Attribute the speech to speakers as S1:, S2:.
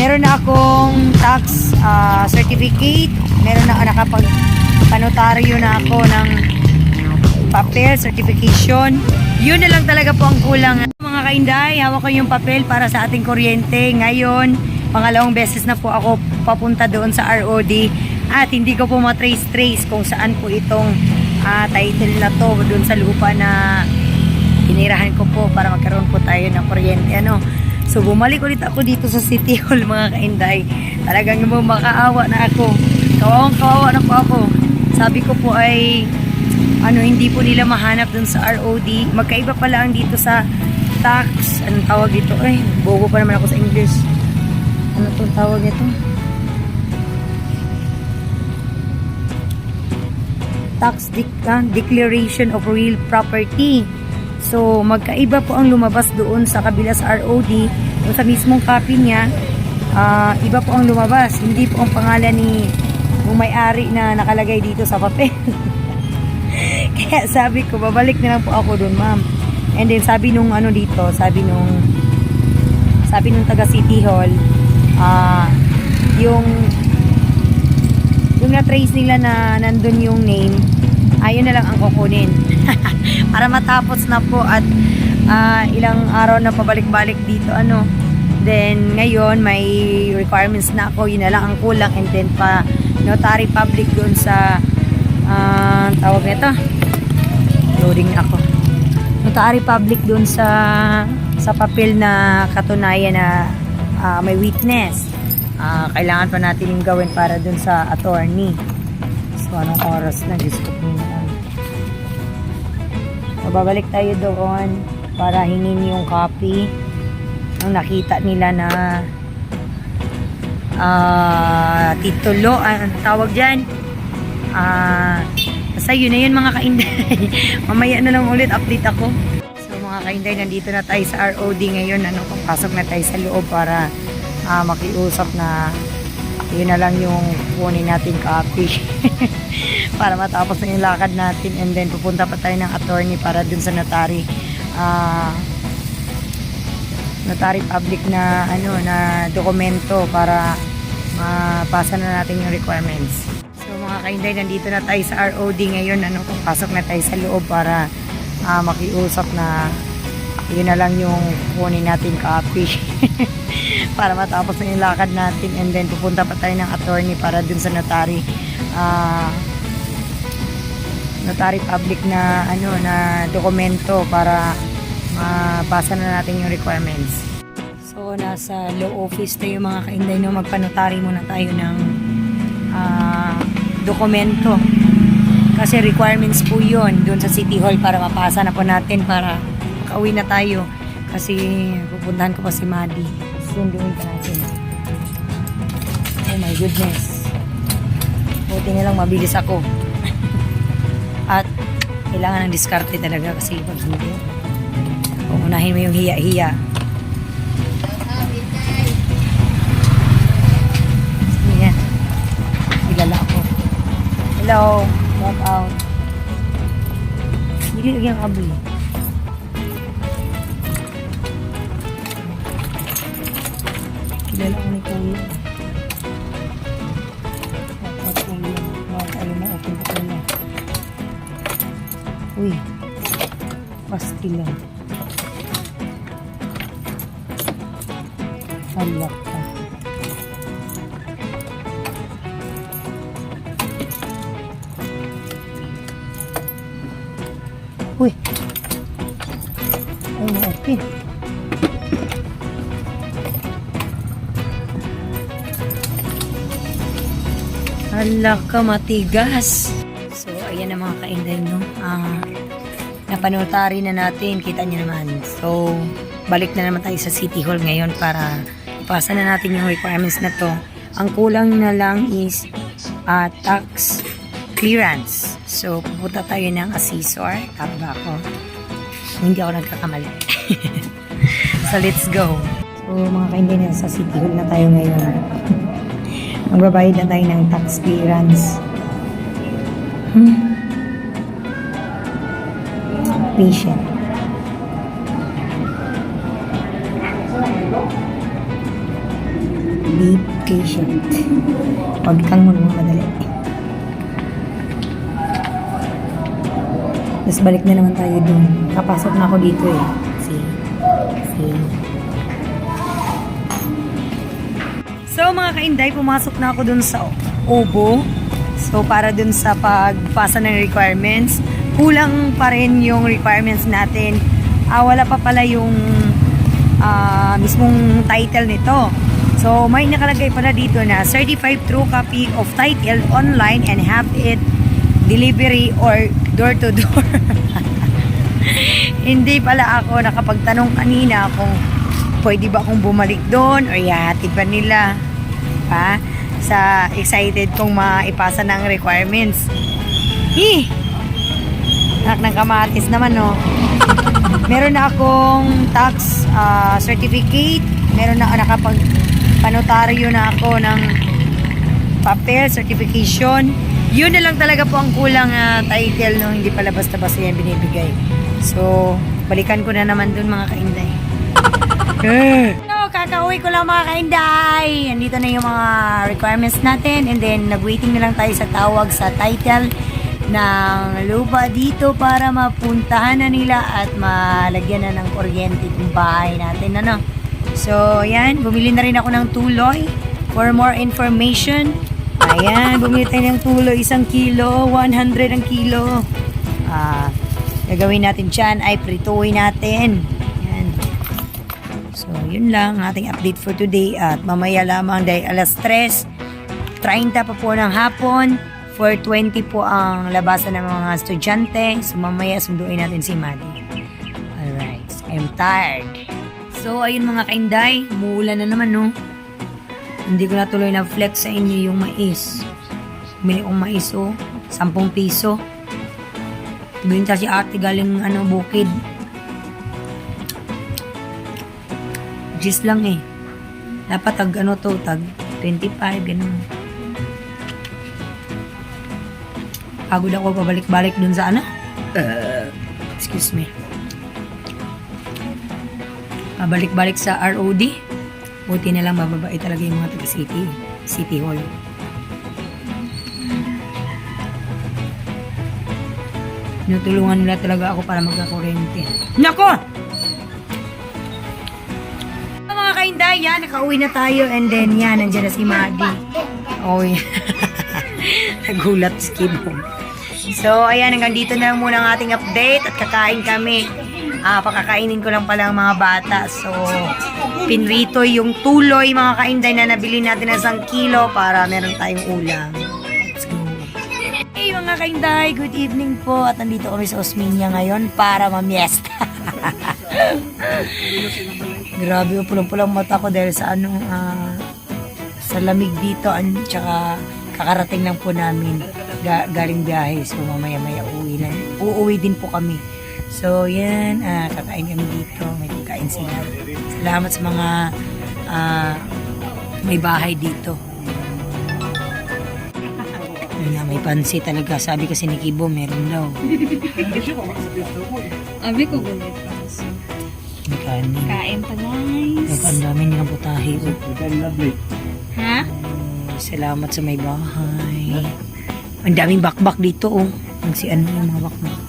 S1: meron na akong tax ah, certificate. Meron na nakapag panotaryo na ako ng papel, certification. Yun na lang talaga po ang kulang. Mga kainday, hawak ko yung papel para sa ating kuryente. Ngayon, pangalawang beses na po ako papunta doon sa ROD at hindi ko po matrace-trace kung saan po itong ah, title na to doon sa lupa na inirahan ko po para magkaroon po tayo ng kuryente. Ano? So, bumalik ulit ako dito sa City Hall, mga kainday. Talagang mo makaawa na ako. Kawawang kawawa na po ako. Sabi ko po ay ano, hindi po nila mahanap dun sa ROD. Magkaiba pala ang dito sa tax. Anong tawag dito? Ay, bobo pa naman ako sa English. Ano tong tawag nito? Tax de- ah, Declaration of Real Property. So, magkaiba po ang lumabas doon sa kabila sa ROD. Doon sa mismong copy niya, ah, iba po ang lumabas. Hindi po ang pangalan ni may-ari na nakalagay dito sa papel. Kaya sabi ko, babalik na lang po ako doon, ma'am. And then sabi nung ano dito, sabi nung sabi nung taga City Hall, ah yung yung na-trace nila na nandun yung name, ayun na lang ang kukunin. Matapos na po at ah, ilang araw na pabalik-balik dito, ano. Then, ngayon, may requirements na ako. Yun na lang ang kulang. And then, pa notary public doon sa ah, tawag nito. Loading ako. Notary public doon sa sa papel na katunayan na ah, may witness. Ah, kailangan pa natin yung gawin para doon sa attorney. So, anong oras na? Diyos ko. So, babalik tayo doon para hingin yung copy ng nakita nila na ah titulo, ah, ang tawag dyan. Ah, basta yun na yun mga kainday. Mamaya na lang ulit update ako. So mga kainday, nandito na tayo sa ROD ngayon. Ano, papasok na tayo sa loob para ah, makiusap na yun na lang yung kunin natin copy. para matapos na yung lakad natin and then pupunta pa tayo ng attorney para dun sa notary. Ah, notary public na ano na dokumento para mapasa na natin yung requirements. So mga kainday, nandito na tayo sa ROD ngayon. Ano, papasok na tayo sa loob para ah, makiusap na yun na lang yung kunin natin copy. para matapos na yung lakad natin and then pupunta pa tayo ng attorney para dun sa notary. Ah, notary public na ano na dokumento para mapasa na natin yung requirements. So, nasa law office tayo mga kainday no, magpanotary muna tayo ng ah, dokumento. Kasi requirements po yun doon sa City Hall para mapasa na po natin para makauwi na tayo. Kasi pupuntahan ko pa si Madi. Sunduin ka natin. Oh my goodness. Buti na lang mabilis ako. At kailangan ng diskarte talaga kasi pag hindi, unahin mo yung hiya-hiya. Kilala ako. Hello. Walk out. Hindi lagyan ang abli. Uy. Pastila. Halak ka. Uy. Ay, na-open. Hala ka, matigas. So, ayan na mga kainday, no? Ah, napanotary na natin, kita niyo naman. So, balik na naman tayo sa City Hall ngayon para ipasa na natin yung requirements na to. Ang kulang na lang is ah, tax clearance. So, pupunta tayo ng assessor. Tama ba ako? Hindi ako nagkakamali. so, let's go. So, mga kainday, sa City Hall na tayo ngayon. Magbabayad na tayo ng tax clearance. Hmm. Patient. Be patient. Huwag kang magmamadali. Tapos balik na naman tayo dun. Kapasok na ako dito eh. See? See? So mga kainday, pumasok na ako dun sa Obo. So para dun sa pagpasa ng requirements, kulang pa rin yung requirements natin. Ah, wala pa pala yung ah, mismong title nito. So may nakalagay pala dito na certified true copy of title online and have it delivery or door to door. Hindi pala ako nakapagtanong kanina kung pwede ba akong bumalik doon or ihatid ba nila pa sa excited kong maipasa ng requirements. Hi! Anak ng kamatis naman, no? Meron na akong tax ah, certificate. Meron na nakapag panotaryo na ako ng papel, certification. Yun na lang talaga po ang kulang na title, no? Hindi pala basta-basta yan binibigay. So, balikan ko na naman dun mga kainday. No, kakauwi ko lang mga kainday. Andito na yung mga requirements natin and then nag-waiting na lang tayo sa tawag sa title ng lupa dito para mapuntahan na nila at malagyan na ng kuryente yung bahay natin. Ano? So, yan. Bumili na rin ako ng tuloy. For more information, ayan, bumili tayo ng tuloy. Isang kilo, 100 ang kilo. Ah, gagawin natin dyan ay prituin natin. Yan. So, yun lang ang ating update for today. At mamaya lamang dahil alas 3, 30 pa po ng hapon. 4.20 po ang labasan ng mga estudyante. So, mamaya sunduin natin si Maddie. Alright. I'm tired. So, ayun mga kainday. Umuulan na naman, no? Hindi ko na tuloy na flex sa inyo yung mais. Bumili kong mais, oh. 10 piso. Binta si ate galing, ano, bukid. Gis lang eh. Dapat tag ano to, tag 25, ganun. Pagod ako pabalik-balik dun sa ano? Uh, excuse me. Pabalik-balik sa ROD. Buti na lang mababae talaga yung mga taga city. City Hall. Tinutulungan nila talaga ako para magkakurente. Nako! Mga kainday, yan, nakauwi na tayo and then yan, nandiyan na si Maddie. Oh, yan. Nagulat si Kibo. So, ayan, hanggang dito na lang muna ang ating update at kakain kami. Ah, pakakainin ko lang pala ang mga bata. So, pinrito yung tuloy mga kainday na nabili natin ng isang kilo para meron tayong ulam. Let's go. Hey mga kainday, good evening po. At nandito kami sa Osminia ngayon para mamiesta. Grabe, pulang-pulang mata ko dahil sa anong ah, sa lamig dito at saka kakarating lang po namin ga- galing biyahe. So mamaya-maya uuwi na. Uuwi din po kami. So yan, ah, kakain kami dito. May pagkain sila. Salamat sa mga ah, may bahay dito. Na, may pansi talaga. Sabi kasi ni Kibo, meron daw.
S2: Abi ko gulit pa.
S1: May kanin.
S2: Kain pa guys.
S1: ang dami nilang putahe. oh.
S2: Ha?
S1: Salamat sa may bahay. Ang daming bakbak dito, oh. Ang si ano yung mga bakbak.